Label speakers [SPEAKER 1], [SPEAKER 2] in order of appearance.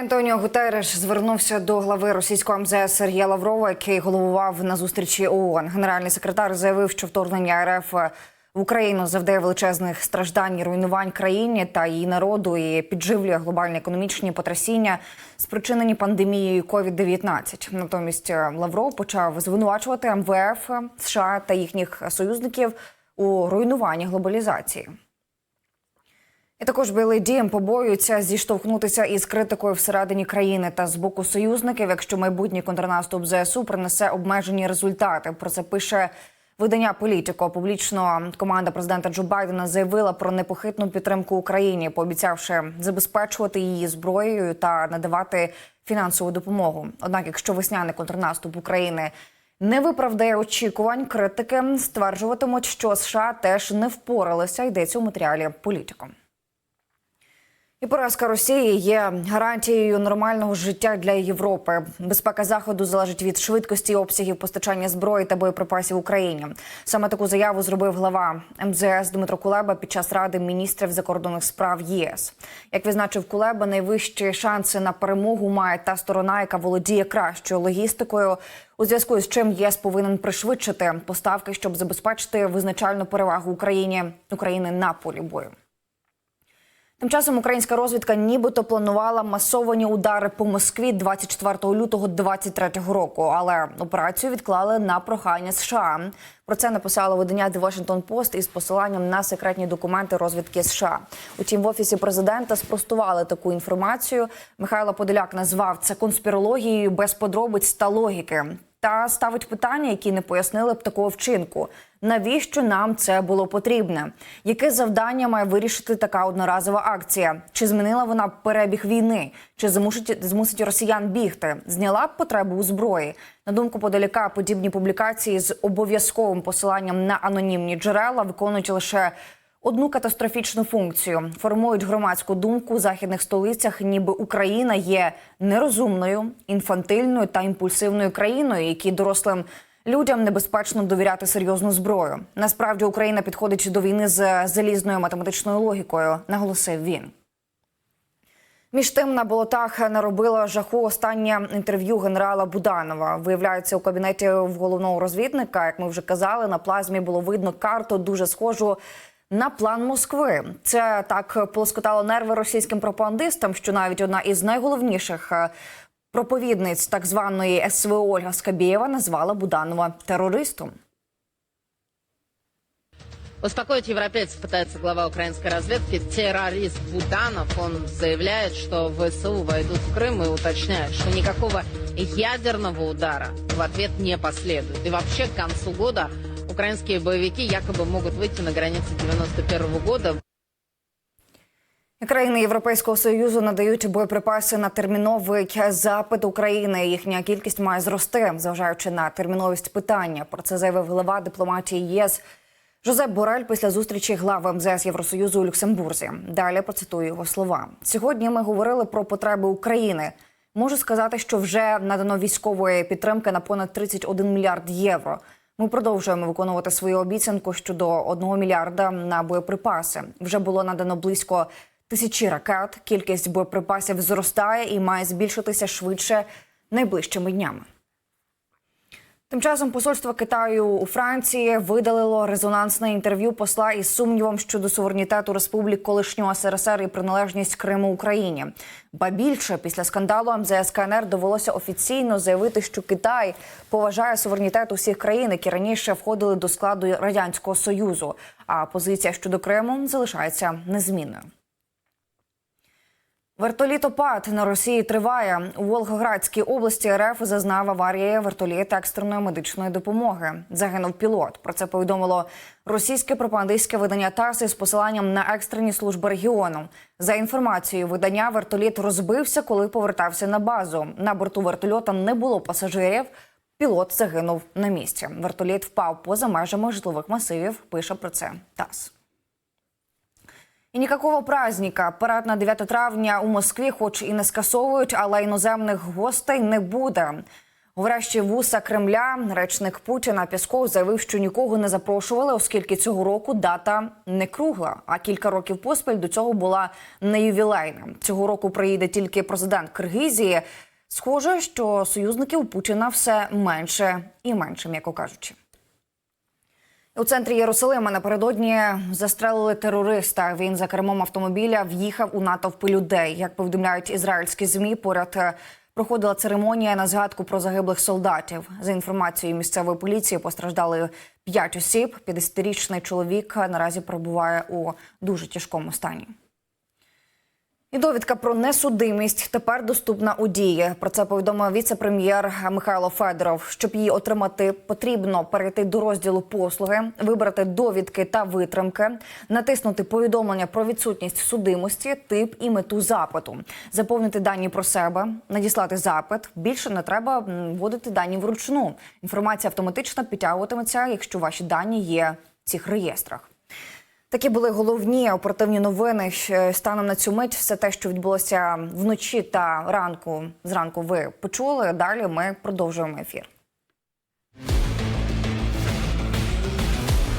[SPEAKER 1] Антоніо Гутереш звернувся до глави російського МЗС Сергія Лаврова, який головував на зустрічі ООН. Генеральний секретар заявив, що вторгнення РФ в Україну завдає величезних страждань і руйнувань країні та її народу і підживлює глобальні економічні потрясіння, спричинені пандемією COVID-19. Натомість Лавров почав звинувачувати МВФ США та їхніх союзників у руйнуванні глобалізації. І також Білий Дім побоюється зіштовхнутися із критикою всередині країни та з боку союзників, якщо майбутній контрнаступ ЗСУ принесе обмежені результати. Про це пише видання Політіко. Публічно команда президента Джо Байдена заявила про непохитну підтримку Україні, пообіцявши забезпечувати її зброєю та надавати фінансову допомогу. Однак, якщо весняний контрнаступ України не виправдає очікувань, критики стверджуватимуть, що США теж не впоралися. Йдеться у матеріалі Політіко. І поразка Росії є гарантією нормального життя для Європи. Безпека заходу залежить від швидкості обсягів постачання зброї та боєприпасів Україні. Саме таку заяву зробив глава МЗС Дмитро Кулеба під час ради міністрів закордонних справ ЄС. Як відзначив Кулеба, найвищі шанси на перемогу має та сторона, яка володіє кращою логістикою. У зв'язку з чим ЄС повинен пришвидшити поставки, щоб забезпечити визначальну перевагу Україні України на полі бою. Тим часом українська розвідка нібито планувала масовані удари по Москві 24 лютого 2023 року, але операцію відклали на прохання США. Про це написало видання The Washington Post із посиланням на секретні документи розвідки США. Утім, в офісі президента спростували таку інформацію. Михайло Подоляк назвав це конспірологією без подробиць та логіки. Та ставить питання, які не пояснили б такого вчинку. Навіщо нам це було потрібне? Яке завдання має вирішити така одноразова акція? Чи змінила вона перебіг війни? Чи змусить, змусить росіян бігти? Зняла б потребу у зброї? На думку Подоляка, подібні публікації з обов'язковим посиланням на анонімні джерела виконують лише одну катастрофічну функцію: формують громадську думку у західних столицях, ніби Україна є нерозумною, інфантильною та імпульсивною країною, які дорослим. Людям небезпечно довіряти серйозну зброю. Насправді Україна підходить до війни з залізною математичною логікою, наголосив він. Між тим на болотах наробило жаху останнє інтерв'ю генерала Буданова. Виявляється, у кабінеті в головного розвідника, як ми вже казали, на плазмі було видно карту дуже схожу на план Москви. Це так полоскотало нерви російським пропагандистам, що навіть одна із найголовніших е, проповідниць так званої СВО Ольга Скабєєва назвала Буданова терористом.
[SPEAKER 2] Успокоить европейцев пытается глава украинской разведки. Террорист Буданов, он заявляет, что ВСУ войдут в Крым и уточняет, что никакого ядерного удара в ответ не последует. И вообще к концу года украинские боевики якобы могут выйти на границы 91 года.
[SPEAKER 1] Країни Європейського союзу надають боєприпаси на терміновий запит України. Їхня кількість має зрости, зважаючи на терміновість питання. Про це заявив глава дипломатії ЄС Жозеп Борель після зустрічі глави МЗС Євросоюзу у Люксембурзі. Далі процитую його слова. Сьогодні ми говорили про потреби України. Можу сказати, що вже надано військової підтримки на понад 31 мільярд євро. Ми продовжуємо виконувати свою обіцянку щодо 1 мільярда на боєприпаси. Вже було надано близько тисячі ракет. Кількість боєприпасів зростає і має збільшитися швидше найближчими днями. Тим часом посольство Китаю у Франції видалило резонансне інтерв'ю посла із сумнівом щодо суверенітету республік колишнього СРСР і приналежність Криму Україні. Ба більше після скандалу МЗС КНР довелося офіційно заявити, що Китай поважає суверенітет усіх країн, які раніше входили до складу радянського союзу. А позиція щодо Криму залишається незмінною. Вертолітопад на Росії триває у Волгоградській області. РФ зазнав аварії вертоліт екстреної медичної допомоги. Загинув пілот. Про це повідомило російське пропагандистське видання ТАСС із посиланням на екстрені служби регіону. За інформацією видання, вертоліт розбився, коли повертався на базу. На борту вертольота не було пасажирів. Пілот загинув на місці. Вертоліт впав поза межами житлових масивів. Пише про це ТАСС. І ніякого праздника. Парад на 9 травня у Москві, хоч і не скасовують, але іноземних гостей не буде. Говорящий вуса Кремля, речник Путіна Пісков заявив, що нікого не запрошували, оскільки цього року дата не кругла. А кілька років поспіль до цього була не ювілейна. Цього року приїде тільки президент Киргизії. Схоже, що союзників Путіна все менше і менше, м'яко кажучи. У центрі Єрусалима напередодні застрелили терориста. Він за кермом автомобіля в'їхав у натовпи людей. Як повідомляють ізраїльські змі, поряд е, проходила церемонія на згадку про загиблих солдатів. За інформацією місцевої поліції, постраждали п'ять осіб. 50-річний чоловік наразі перебуває у дуже тяжкому стані. І довідка про несудимість тепер доступна у дії. Про це повідомив віце-прем'єр Михайло Федоров. Щоб її отримати, потрібно перейти до розділу послуги, вибрати довідки та витримки, натиснути повідомлення про відсутність судимості, тип і мету запиту, заповнити дані про себе, надіслати запит. Більше не треба вводити дані вручну. Інформація автоматично підтягуватиметься, якщо ваші дані є в цих реєстрах. Такі були головні оперативні новини. Станом на цю мить все те, що відбулося вночі та ранку. Зранку ви почули. Далі ми продовжуємо ефір.